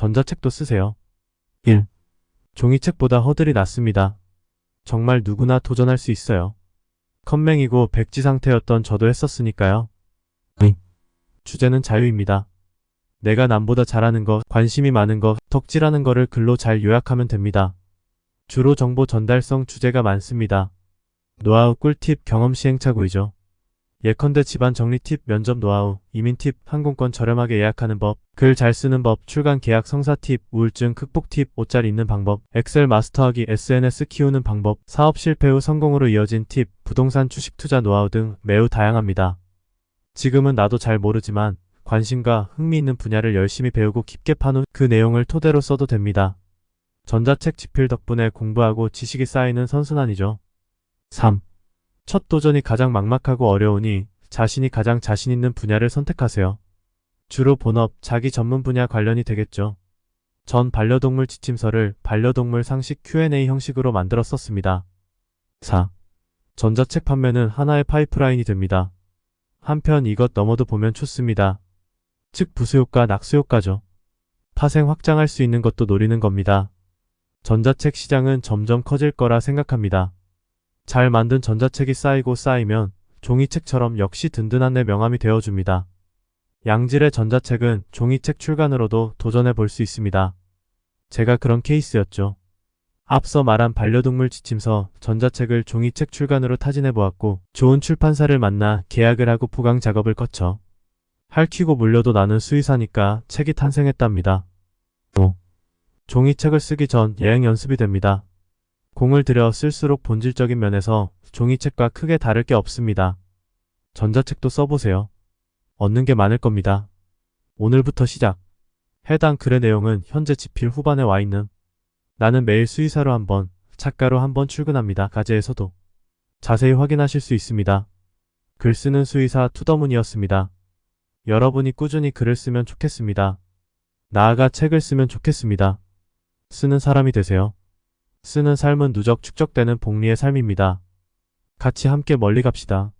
전자책도 쓰세요. 1. 종이책보다 허들이 낮습니다. 정말 누구나 도전할 수 있어요. 컴맹이고 백지 상태였던 저도 했었으니까요. 2. 주제는 자유입니다. 내가 남보다 잘하는 것, 관심이 많은 것, 덕질하는 거를 글로 잘 요약하면 됩니다. 주로 정보 전달성 주제가 많습니다. 노하우 꿀팁 경험 시행착오이죠. 예컨대 집안 정리 팁, 면접 노하우, 이민 팁, 항공권 저렴하게 예약하는 법, 글 잘 쓰는 법, 출간 계약 성사 팁, 우울증 극복 팁, 옷잘 입는 방법, 엑셀 마스터하기, SNS 키우는 방법, 사업 실패 후 성공으로 이어진 팁, 부동산 주식 투자 노하우 등 매우 다양합니다. 지금은 나도 잘 모르지만 관심과 흥미 있는 분야를 열심히 배우고 깊게 파는 그 내용을 토대로 써도 됩니다. 전자책 집필 덕분에 공부하고 지식이 쌓이는 선순환이죠. 3. 첫 도전이 가장 막막하고 어려우니 자신이 가장 자신 있는 분야를 선택하세요. 주로 본업, 자기 전문 분야 관련이 되겠죠. 전 반려동물 지침서를 반려동물 상식 Q&A 형식으로 만들었었습니다. 4. 전자책 판매는 하나의 파이프라인이 됩니다. 한편 이것 넘어도 보면 좋습니다. 즉 부수효과, 낙수효과죠. 파생 확장할 수 있는 것도 노리는 겁니다. 전자책 시장은 점점 커질 거라 생각합니다. 잘 만든 전자책이 쌓이고 쌓이면 종이책처럼 역시 든든한 내 명함이 되어줍니다. 양질의 전자책은 종이책 출간으로도 도전해 볼 수 있습니다. 제가 그런 케이스였죠. 앞서 말한 반려동물 지침서 전자책을 종이책 출간으로 타진해 보았고 좋은 출판사를 만나 계약을 하고 포강 작업을 거쳐 할퀴고 물려도 나는 수의사니까 책이 탄생했답니다. 5. 종이책을 쓰기 전 예행 연습이 됩니다. 공을 들여 쓸수록 본질적인 면에서 종이책과 크게 다를 게 없습니다. 전자책도 써보세요. 얻는 게 많을 겁니다. 오늘부터 시작. 해당 글의 내용은 현재 집필 후반에 와 있는 나는 매일 수의사로 한 번, 작가로 한 번 출근합니다. 가제에서도 자세히 확인하실 수 있습니다. 글 쓰는 수의사 투더문이었습니다. 여러분이 꾸준히 글을 쓰면 좋겠습니다. 나아가 책을 쓰면 좋겠습니다. 쓰는 사람이 되세요. 쓰는 삶은 누적 축적되는 복리의 삶입니다. 같이 함께 멀리 갑시다.